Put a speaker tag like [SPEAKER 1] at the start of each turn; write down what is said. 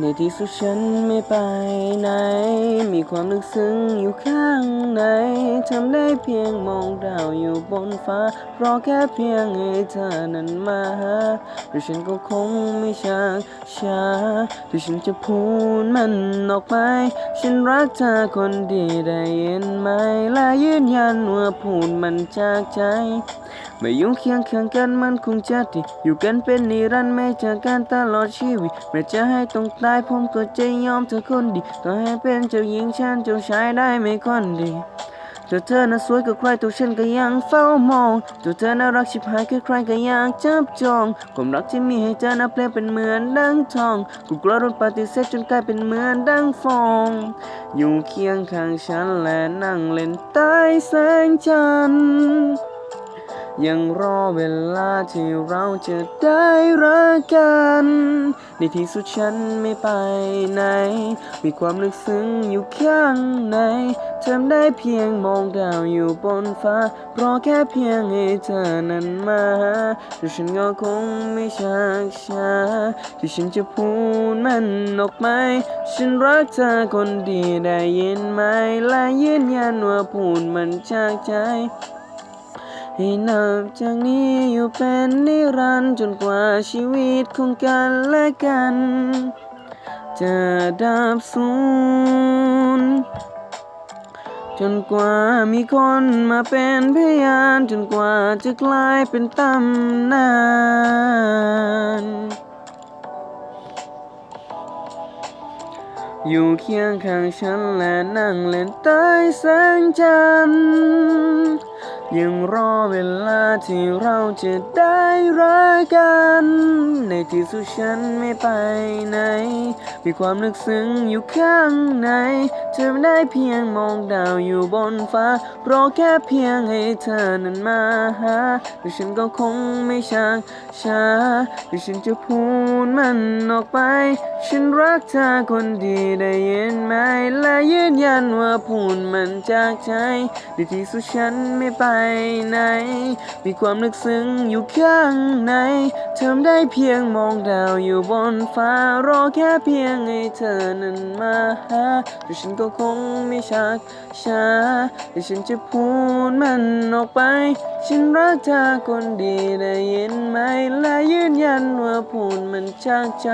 [SPEAKER 1] ในที่สุดฉันไม่ไปไหน มีความลึกซึ้งอยู่ข้างในทำได้เพียงมองดาวอยู่บนฟ้าเพราะแค่เพียงให้เธอนั้นมาหาหรือฉันก็คงไม่ชักช้าที่ฉันจะพูดมันออกไป ฉันรักเธอคนดีได้ยินไหม และยืนยันว่าพูดมันจากใจไม่ยุ่งเคียงข้างกันมันคงจะดีอยู่กันเป็นนิรันดร์ไม่จากกันตลอดชีวิตแม้จะให้ต้องตายผมก็จะยอมเธอคนดีต่อให้เป็นเจ้าหญิงฉันเจ้าชายได้ไม่คนดีตัวเธอน่ะสวยกว่าใครตัวฉันก็ยังเฝ้ามองตัวเธอน่ารักชิบหายคือใครก็ยังจับจองความรักที่มีให้เธอน่าเปลี่ยนเป็นเหมือนดังทองกูกลัวโดนปฏิเสธจนกลายเป็นเหมือนดังฟอง อยู่เคียงข้างฉันและนั่งเล่นใต้แสงจันทร์ ยังรอเวลาที่เราจะได้รักกัน ในที่สุดฉันไม่ไปไหน มีความลึกซึ้งอยู่ข้างในทำได้เพียงมองดาวอยู่บนฟ้า เพราะแค่เพียงให้เธอนั้นมาหาแต่ฉันก็คงไม่ชักช้า ที่ฉันจะพูดมันออกไหม ฉันรักเธอคนดีได้ยินไหม และยืนยันว่าพูดมันจากใจ ให้นับจากนี้อยู่เป็นนิรันดร์จนกว่าชีวิตของกันและกัน จะดับสูญจนกว่ามีคนมาเป็นพยาน จนกว่าจะกลายเป็นตำนานอยู่เคียงข้างฉันและนั่งเล่นใต้แสงจันทร์ ยังรอเวลาที่เราจะได้รักกัน ในที่สุดฉันไม่ไปไหน มีความลึกซึ้งอยู่ข้างใน เธอไม่ได้เพียงมองดาวอยู่บนฟ้าเพราะแค่เพียงให้เธอนั้นมาหาแต่ฉันก็คงไม่ชักช้าที่ฉันจะพูดมันออกไป ฉันรักเธอคนดีได้ยินไหม และยืนยันว่าพูดมันจากใจในที่สุดฉันไม่ไปไหน มีความลึกซึ้งอยู่ข้างในทำได้เพียงมองดาวอยู่บนฟ้ารอแค่เพียงให้เธอนั้นมาหาแต่ฉันก็คงไม่ชักช้าที่ฉันจะพูดมันออกไป ฉันรักเธอคนดีได้ยินไหม และยืนยันว่าพูดมันจากใจ